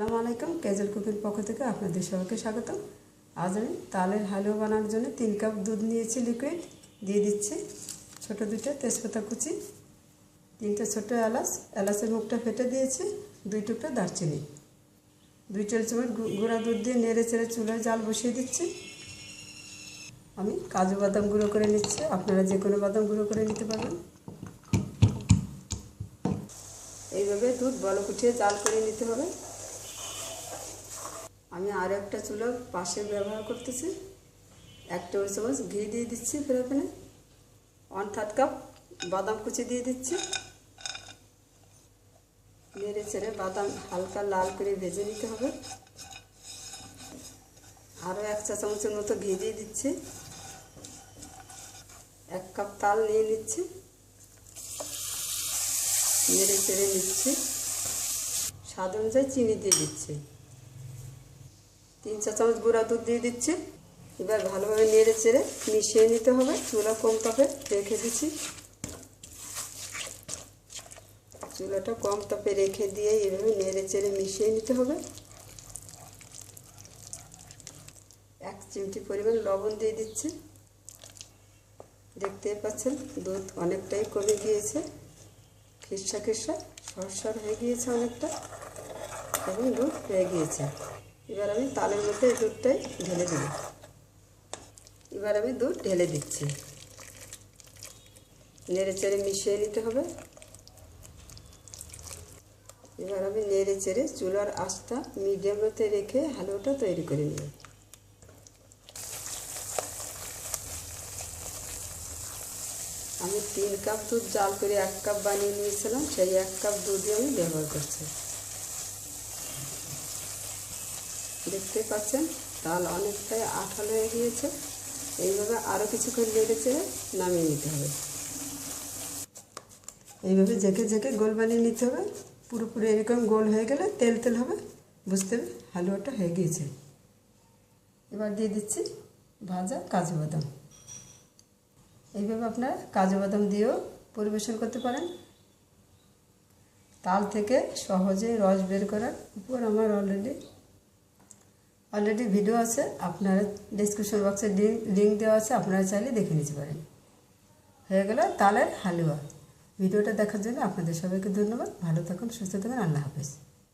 আসসালামু আলাইকুম, কেজেল কুকির পক্ষ থেকে আপনাদের সবাইকে স্বাগতম। আজ আমি তালের হালুয়া বানানোর জন্য তিন কাপ দুধ নিয়েছি লিকুইড দিয়ে দিচ্ছি ছোটো দুইটা তেজপাতা কুচি, তিনটে ছোটো এলাচ, এলাচের মুখটা ফেটে দিয়েছি দুই টুকটা দারচিনি। দুই টেবিল চামচ গুঁড়া দুধ দিয়ে নেড়ে চেড়ে চুলায় জাল বসিয়ে দিচ্ছি। আমি কাজু বাদাম গুঁড়ো করে নিচ্ছি, আপনারা যে কোনো বাদাম গুঁড়ো করে নিতে পারবেন। এইভাবে দুধ বলক উঠিয়ে জাল করে নিতে হবে। আমি আরও একটা চুলো পাশে ব্যবহার করতেছি। এক টেবিল চামচ ঘি দিয়ে দিচ্ছি ফেরে ফেলে ওয়ান থার্ড কাপ বাদাম কুচি দিয়ে দিচ্ছি। নেড়ে চেড়ে বাদাম হালকা লাল করে ভেজে নিতে হবে। আরও এক চা চামচের মতো ঘি দিয়ে দিচ্ছি। এক কাপ তাল নিয়ে নিচ্ছি। নেড়ে চেড়ে নিচ্ছি। স্বাদ অনুযায়ী চিনি দিয়ে দিচ্ছি। তিন চা চামচ গুঁড়া দুধ দিয়ে দিচ্ছি। এবার ভালোভাবে নেড়ে চেড়ে মিশিয়ে নিতে হবে। চুলা কম তাপে রেখে দিচ্ছি। চুলাটা কম তাপে রেখে দিয়ে এভাবে নেড়ে চেড়ে মিশিয়ে নিতে হবে। এক চিমটি পরিমাণ লবণ দিয়ে দিচ্ছি। দেখতেই পাচ্ছেন, দুধ অনেকটাই কমে গিয়েছে। খিসা খিসা, সরসর হয়ে গিয়েছে অনেকটা এবং দুধ হয়ে গিয়েছে। এবার আমি তালের মধ্যে এই দুধটাই ঢেলে দিই এবার আমি দুধ ঢেলে দিচ্ছি। নেড়ে চেড়ে মিশিয়ে নিতে হবে। এবার আমি নেড়ে চেড়ে চুলার আঁচটা মিডিয়ামতে রেখে হালুয়াটা তৈরি করে নেব। আমি তিন কাপ দুধ জাল করে এক কাপ বানিয়ে নিয়েছিলাম, সেই এক কাপ দুধই আমি ব্যবহার করছি। দেখতে পাচ্ছেন, তাল অনেকটাই আঠালো হয়ে গিয়েছে। এইভাবে আরও কিছুক্ষণ নেড়ে চেড়ে নামিয়ে নিতে হবে। এইভাবে জেকে জেকে গোল বানিয়ে নিতে হবে। পুরোপুরি এরকম গোল হয়ে গেলে তেল তেল হবে, বুঝতে হবে হালুয়াটা হয়ে গিয়েছে। এবার দিয়ে দিচ্ছি ভাজা কাজু বাদাম। এইভাবে আপনারা কাজু বাদাম দিয়েও পরিবেশন করতে পারেন। তাল থেকে সহজে রস বের করার উপর আমার অলরেডি অলরেডি ভিডিও আছে, আপনারা ডিসক্রিপশন বক্সে লিঙ্ক দেওয়া আছে, আপনারা চাইলে দেখে নিতে পারেন। হয়ে গেল তালের হালুয়া। ভিডিওটা দেখার জন্য আপনাদের সবাইকে ধন্যবাদ। ভালো থাকুন, সুস্থ থাকুন, আল্লাহ হাফেজ।